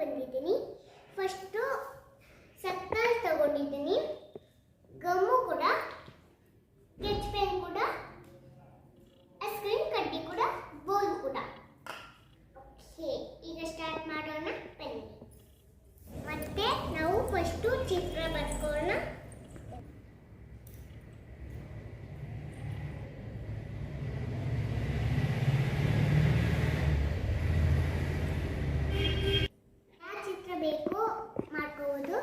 ಬಂದಿದ್ದೀನಿ. ಫಸ್ಟು ಸಕ್ಕರೆ ತಗೊಂಡಿದ್ದೀನಿ. ಗಮ್ಮು ಕೂಡ. ಸ್ಕೆಚ್ ಪೆನ್ ಕೂಡ. ಐಸ್ ಕ್ರೀಮ್ ಕಡ್ಡಿ ಕೂಡ. ಬೋಲ್ ಕೂಡ. ಓಕೆ ಈಗ ಸ್ಟಾರ್ಟ್ ಮಾಡೋಣ. ಬನ್ನಿ ಮತ್ತೆ ನಾವು ಫಸ್ಟು ಚಿತ್ರ ಬರ್ಕೊಳ್ಳೋಣ ಯಾವ ಚಿತ್ರ ಬೇಕು ಮಾಡ್ಕೋಬೋದು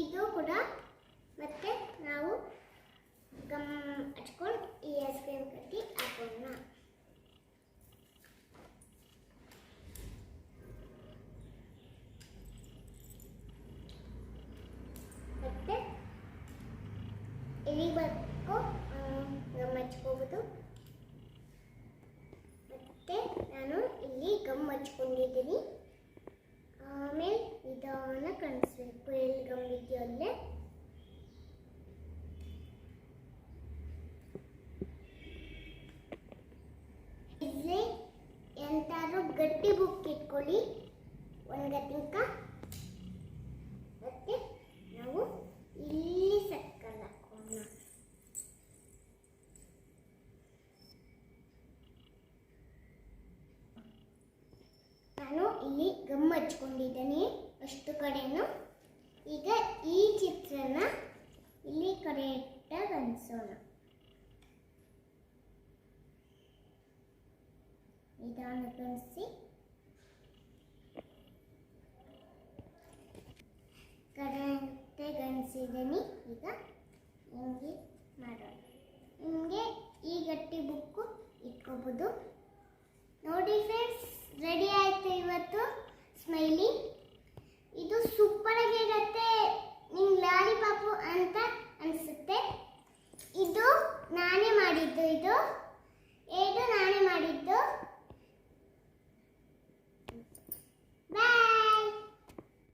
ಇದು ಕೂಡ ಮತ್ತೆ ನಾವು ಗಮ್ ಹಚ್ಕೊಂಡು ಈ ಐಸ್ ಕ್ರೀಮ್ ಕಟ್ಟಿ ಹಾಕೋಣ ಮತ್ತೆ ಇಲ್ಲಿ ಬೇಕು ಗಮ್ ಹಚ್ಕೋಬೋದು. ಮತ್ತೆ ನಾನು ಇಲ್ಲಿ ಗಮ್ ಹಚ್ಕೊಂಡಿದ್ದೀನಿ. ಆಮೇಲೆ ನಿಧಾನ ಕಣಿಸ್ಬೇಕು. ಎಲ್ಲಿ ಗಮ್ ಇದೆಯೋ ಅಲ್ಲೇ. ಎಂತಾದ್ರೂ ಗಟ್ಟಿ ಬುಕ್ ಇಟ್ಕೊಳ್ಳಿ. ಒಂದು ಮತ್ತೆ ನಾವು ಇಲ್ಲಿ ಸಕ್ಕರೆ ಹಾಕೋಣ ನಾನು ಇಲ್ಲಿ ಗಮ್ ಹಚ್ಕೊಂಡಿದ್ದೀನಿ ಅಷ್ಟು ಕಡೆನೂ. ಈಗ ಈ ಚಿತ್ರನ ಇಲ್ಲಿ ಕರೆಕ್ಟಾಗಿ ಅನ್ಸೋಣ ನಿಧಾನ ಅನಿಸಿ ಕರೆಕ್ಟಾಗಿ ಈಗ ಹಿಂಗೆ ಮಾಡೋಣ. ನಿಮಗೆ ಈ ಗಟ್ಟಿ ಬುಕ್ಕು ಇಟ್ಕೋಬೋದು. ನೋಡಿ ಫ್ರೆಂಡ್ಸ್ ರೆಡಿ ಆಯ್ತು ಇವತ್ತು ಸ್ಮೈಲಿ. ಇದು ಸೂಪರ್ ಆಗಿರುತ್ತೆ. ನಿಮ್ ಲಾಲಿ ಪಾಪು ಅಂತ ಅನ್ಸುತ್ತೆ. ಇದು ನಾನೇ ಮಾಡಿದ್ದು ಇದು. ಇದು ನಾನೇ ಮಾಡಿದ್ದು.